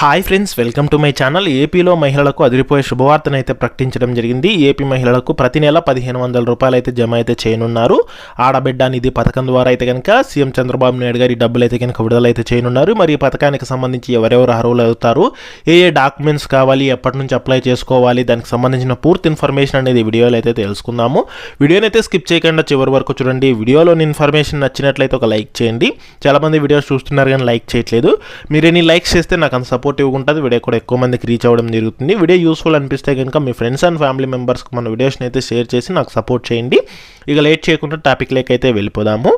Hi friends welcome to my channel. ఏపీలో మహిళలకు అదిరిపోయే శుభవార్తను అయితే ప్రకటించడం జరిగింది. ఏపీ మహిళలకు ప్రతి నెల పదిహేను వందల రూపాయలు అయితే జమ అయితే చేయనున్నారు. ఆడబిడ్డ నిధి పథకం ద్వారా అయితే కనుక సీఎం చంద్రబాబు నాయుడు గారి డబ్బులు అయితే కనుక విడుదలైతే చేయనున్నారు. మరి ఈ పథకానికి సంబంధించి ఎవరెవరు అర్హులు అవుతారు? ఏ ఏ డాక్యుమెంట్స్ కావాలి? ఎప్పటి నుంచి అప్లై చేసుకోవాలి? దానికి సంబంధించిన పూర్తి ఇన్ఫర్మేషన్ అనేది వీడియోలో అయితే తెలుసుకుందాము. వీడియోని అయితే స్కిప్ చేయకుండా చివరి వరకు చూడండి. వీడియోలోని ఇన్ఫర్మేషన్ నచ్చినట్లయితే ఒక లైక్ చేయండి. చాలామంది వీడియోస్ చూస్తున్నారు కానీ లైక్ చేయట్లేదు. మీరు ఎన్ని లైక్స్ చేస్తే నాకు అంత సపోర్టివ్గా ఉంటుంది వీడియో కూడా ఎక్కువ మందికి రీచ్ అవ్వడం జరుగుతుంది. వీడియో యూస్ఫుల్ అనిపిస్తే కనుక మీ ఫ్రెండ్స్ అండ్ ఫ్యామిలీ మెంబర్స్కి మన వీడియోస్ని అయితే షేర్ చేసి నాకు సపోర్ట్ చేయండి. ఇక లేట్ చేయకుండా టాపిక్ లేక అయితే వెళ్ళిపోదాము.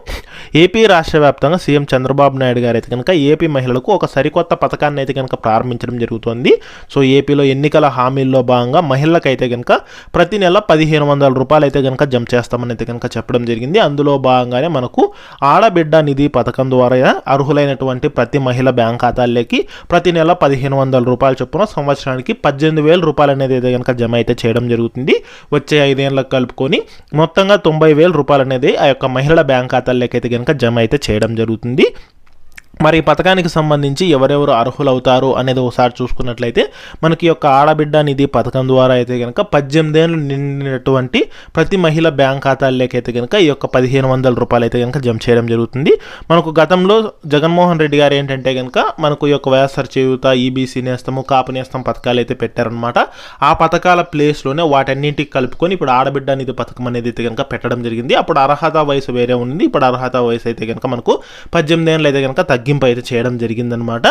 ఏపీ రాష్ట్ర వ్యాప్తంగా సీఎం చంద్రబాబు నాయుడు గారు అయితే కనుక ఏపీ మహిళలకు ఒక సరికొత్త పథకాన్ని అయితే కనుక ప్రారంభించడం జరుగుతుంది. సో ఏపీలో ఎన్నికల హామీల్లో భాగంగా మహిళలకు అయితే కనుక ప్రతి నెల పదిహేను వందల రూపాయలు అయితే కనుక జమ చేస్తామని అయితే కనుక చెప్పడం జరిగింది. అందులో భాగంగానే మనకు ఆడబిడ్డ నిధి పథకం ద్వారా అర్హులైనటువంటి ప్రతి మహిళ బ్యాంక్ ఖాతాల్లోకి ప్రతి నెల పదిహేను వందల రూపాయల చొప్పున సంవత్సరానికి పద్దెనిమిది వేల రూపాయలు అనేది అయితే కనుక జమ అయితే చేయడం జరుగుతుంది. వచ్చే ఐదేళ్ళకు కలుపుకొని మొత్తంగా తొంభై వేల రూపాయలు అనేది ఆ యొక్క మహిళల బ్యాంక్ ఖాతాల్లోకి అయితే కనుక జమ అయితే చేయడం జరుగుతుంది. మరి ఈ పథకానికి సంబంధించి ఎవరెవరు అర్హులవుతారు అనేది ఒకసారి చూసుకున్నట్లయితే మనకి యొక్క ఆడబిడ్డ నిధి పథకం ద్వారా అయితే కనుక పద్దెనిమిదేళ్ళు నిండినటువంటి ప్రతి మహిళ బ్యాంక్ ఖాతాల్లోకి అయితే కనుక ఈ యొక్క పదిహేను వందల రూపాయలు అయితే కనుక జమ చేయడం జరుగుతుంది. మనకు గతంలో జగన్మోహన్ రెడ్డి గారు ఏంటంటే కనుక మనకు ఈ యొక్క వైఎస్ఆర్ చేయుత ఈబీసీ నేస్తము కాపు నేస్తం పథకాలు అయితే పెట్టారనమాట ఆ పథకాల ప్లేస్లోనే వాటన్నింటికి కలుపుకొని ఇప్పుడు ఆడబిడ్డ నిధి పథకం అనేది అయితే కనుక పెట్టడం జరిగింది. అప్పుడు అర్హత వయసు వేరే ఉంది ఇప్పుడు అర్హత వయసు అయితే కనుక మనకు పద్దెనిమిది ఏళ్ళు అయితే కనుక తగ్గింపు అయితే చేయడం జరిగిందనమాట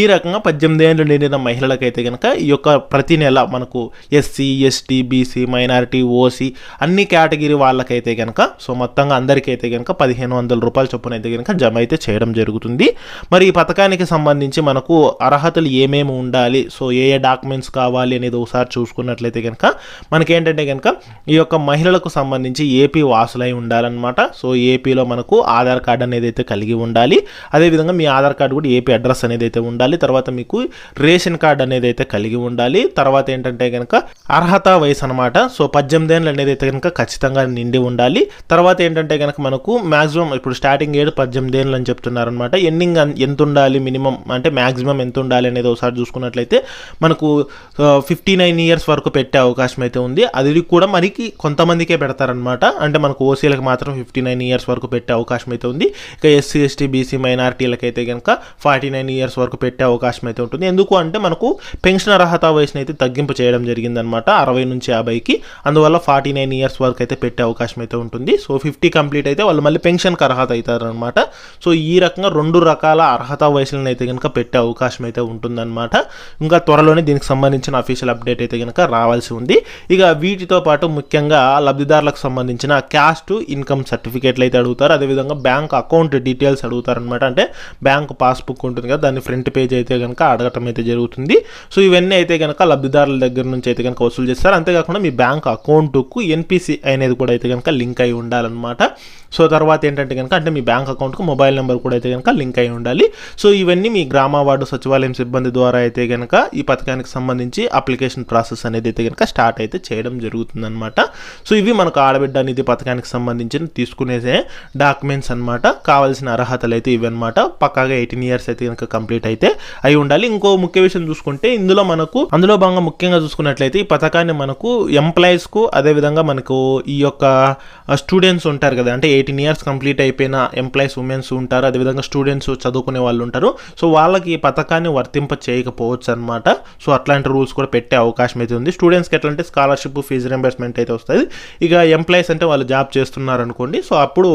ఈ రకంగా పద్దెనిమిది ఏళ్ళు నిండిన మహిళలకైతే కనుక ఈ యొక్క ప్రతి నెల మనకు SC ST BC minority OC అన్ని కేటగిరీ వాళ్ళకైతే కనుక సో మొత్తంగా అందరికైతే కనుక పదిహేను వందల రూపాయల చొప్పున అయితే కనుక జమ అయితే చేయడం జరుగుతుంది. మరి ఈ పథకానికి సంబంధించి మనకు అర్హతలు ఏమేమి ఉండాలి? సో ఏ ఏ డాక్యుమెంట్స్ కావాలి అనేది ఒకసారి చూసుకున్నట్లయితే కనుక మనకేంటంటే కనుక ఈ యొక్క మహిళలకు సంబంధించి ఏపీ వాసులై ఉండాలన్నమాట. సో ఏపీలో మనకు ఆధార్ కార్డు అనేది అయితే కలిగి ఉండాలి. అదేవిధంగా మీ ఆధార్ కార్డు కూడా ఏపీ అడ్రస్ అనేది అయితే ఉండాలి. తర్వాత మీకు రేషన్ కార్డు అనేది అయితే కలిగి ఉండాలి. తర్వాత ఏంటంటే కనుక అర్హత వయసు అనమాట సో పద్దెనిమిది ఏళ్ళు అనేది అయితే కనుక ఖచ్చితంగా నిండి ఉండాలి. తర్వాత ఏంటంటే కనుక మనకు మాక్సిమం ఇప్పుడు స్టార్టింగ్ ఏడు పద్దెనిమిది ఏళ్ళు అని చెప్తున్నారనమాట ఎండింగ్ ఎంత ఉండాలి మినిమం? అంటే మాక్సిమం ఎంత ఉండాలి అనేది ఒకసారి చూసుకున్నట్లయితే మనకు ఫిఫ్టీ నైన్ ఇయర్స్ వరకు పెట్టే అవకాశం అయితే ఉంది. అది కూడా మనకి కొంతమందికే పెడతారనమాట అంటే మనకు ఓసీలకు మాత్రం ఫిఫ్టీ నైన్ ఇయర్స్ వరకు పెట్టే అవకాశం అయితే ఉంది. ఇక ఎస్సీ ఎస్టీ బీసీ మైనార్టీలకి అయితే కనుక ఫార్టీ నైన్ ఇయర్స్ వరకు పెట్టే అవకాశం అయితే ఉంటుంది. ఎందుకు అంటే మనకు పెన్షన్ అర్హత వయసును అయితే తగ్గింపు చేయడం జరిగిందనమాట అరవై నుంచి యాభైకి. అందువల్ల ఫార్టీ నైన్ ఇయర్స్ వరకు అయితే పెట్టే అవకాశం అయితే ఉంటుంది. సో ఫిఫ్టీ కంప్లీట్ అయితే వాళ్ళు మళ్ళీ పెన్షన్కి అర్హత అవుతారనమాట సో ఈ రకంగా రెండు రకాల అర్హత వయసులను అయితే కనుక పెట్టే అవకాశం అయితే ఉంటుందన్నమాట. ఇంకా త్వరలోనే దీనికి సంబంధించిన అఫీషియల్ అప్డేట్ అయితే కనుక రావాల్సి ఉంది. ఇక వీటితో పాటు ముఖ్యంగా లబ్ధిదారులకు సంబంధించిన క్యాస్ట్ ఇన్కమ్ సర్టిఫికేట్లు అయితే అడుగుతారు. అదేవిధంగా బ్యాంక్ అకౌంట్ డీటెయిల్స్ అడుగుతారనమాట అంటే బ్యాంక్ పాస్బుక్ ఉంటుంది కదా దాని ఫ్రంట్ పేజ్ అయితే కనుక అడగటం అయితే జరుగుతుంది. సో ఇవన్నీ అయితే కనుక లబ్ధిదారుల దగ్గర నుంచి అయితే కనుక వసూలు చేస్తారు. అంతేకాకుండా మీ బ్యాంక్ అకౌంట్కు ఎన్పిసి అనేది కూడా అయితే కనుక లింక్ అయి ఉండాలన్నమాట. సో తర్వాత ఏంటంటే కనుక అంటే మీ బ్యాంక్ అకౌంట్కు మొబైల్ నెంబర్ కూడా అయితే కనుక లింక్ అయి ఉండాలి. సో ఇవన్నీ మీ గ్రామ వార్డు సచివాలయం సిబ్బంది ద్వారా అయితే కనుక ఈ పథకానికి సంబంధించి అప్లికేషన్ ప్రాసెస్ అనేది అయితే కనుక స్టార్ట్ అయితే చేయడం జరుగుతుందన్నమాట. సో ఇవి మనకు ఆడబిడ్డ నిధి పథకానికి సంబంధించిన తీసుకునేసే డాక్యుమెంట్స్ అనమాట కావాల్సిన అర్హతలు అయితే ఇవి అనమాట పక్కాగా ఎయిటీన్ ఇయర్స్ అయితే కనుక కంప్లీట్ అయితే అయి ఉండాలి. ఇంకో ముఖ్య విషయం చూసుకుంటే ఇందులో మనకు అందులో భాగంగా ముఖ్యంగా చూసుకున్నట్లయితే ఈ పథకాన్ని మనకు ఎంప్లాయీస్కు అదేవిధంగా మనకు ఈ యొక్క స్టూడెంట్స్ ఉంటారు కదా అంటే ఎయిటీన్ ఇయర్స్ కంప్లీట్ అయిపోయిన ఎంప్లాయీస్ ఉమెన్స్ ఉంటారు. అదేవిధంగా స్టూడెంట్స్ చదువుకునే వాళ్ళు ఉంటారు. సో వాళ్ళకి ఈ పథకాన్ని వర్తింప చేయకపోవచ్చు అనమాట సో అట్లాంటి రూల్స్ కూడా పెట్టే అవకాశం అయితే ఉంది. స్టూడెంట్స్కి ఎట్లా అంటే స్కాలర్షిప్ ఫీజు రింబర్స్మెంట్ అయితే వస్తుంది. ఇక ఎంప్లాయీస్ అంటే వాళ్ళు జాబ్ చేస్తున్నారు అనుకోండి సో అప్పుడు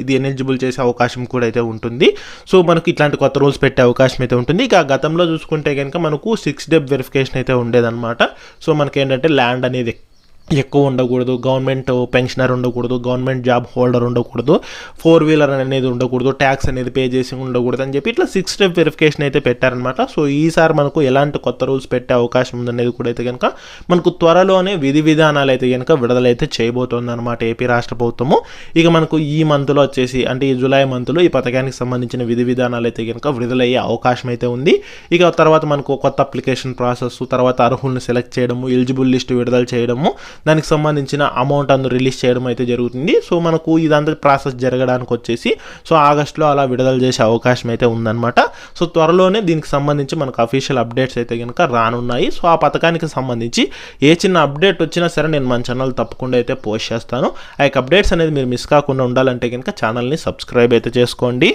ఇది ఎలిజిబుల్ చేసే అవకాశం కూడా అయితే ఉంటుంది. సో మనకి ఇట్లాంటి కొత్త రూల్స్ పెట్టే అవకాశం అయితే ఉంటుంది. ఇక గతంలో చూసుకుంటే కనుక మనకు సిక్స్ డెబ్ వెరిఫికేషన్ అయితే ఉండేదన్నమాట. సో మనకి ఏంటంటే ల్యాండ్ అనేది ఎక్కువ ఉండకూడదు గవర్నమెంట్ పెన్షనర్ ఉండకూడదు గవర్నమెంట్ జాబ్ హోల్డర్ ఉండకూడదు ఫోర్ వీలర్ అనేది ఉండకూడదు ట్యాక్స్ అనేది పే చేసి ఉండకూడదు అని చెప్పి ఇట్లా సిక్స్ స్టెప్ వెరిఫికేషన్ అయితే పెట్టారనమాట సో ఈసారి మనకు ఎలాంటి కొత్త రూల్స్ పెట్టే అవకాశం ఉందనేది కూడా అయితే కనుక మనకు త్వరలోనే విధి విధానాలు అయితే కనుక విడుదలైతే చేయబోతోంది అనమాట ఏపీ రాష్ట్ర ప్రభుత్వము. ఇక మనకు ఈ మంత్లో వచ్చేసి అంటే ఈ జూలై మంత్లో ఈ పథకానికి సంబంధించిన విధి విధానాలు అయితే కనుక విడుదలయ్యే అవకాశం అయితే ఉంది. ఇక తర్వాత మనకు కొత్త అప్లికేషన్ ప్రాసెస్ తర్వాత అర్హుల్ని సెలెక్ట్ చేయడము ఎలిజిబుల్ లిస్ట్ విడుదల చేయడము దానికి సంబంధించిన అమౌంట్ అందు రిలీజ్ చేయడం అయితే జరుగుతుంది. సో మనకు ఇదంతా ప్రాసెస్ జరగడానికి వచ్చేసి సో ఆగస్టులో అలా విడుదల చేసే అవకాశం అయితే ఉందన్నమాట. సో త్వరలోనే దీనికి సంబంధించి మనకు అఫీషియల్ అప్డేట్స్ అయితే కనుక రానున్నాయి. సో ఆ పథకానికి సంబంధించి ఏ చిన్న అప్డేట్ వచ్చినా సరే నేను మన ఛానల్ తప్పకుండా అయితే పోస్ట్ చేస్తాను. ఆ యొక్క అప్డేట్స్ అనేది మీరు మిస్ కాకుండా ఉండాలంటే కనుక ఛానల్ని సబ్స్క్రైబ్ అయితే చేసుకోండి.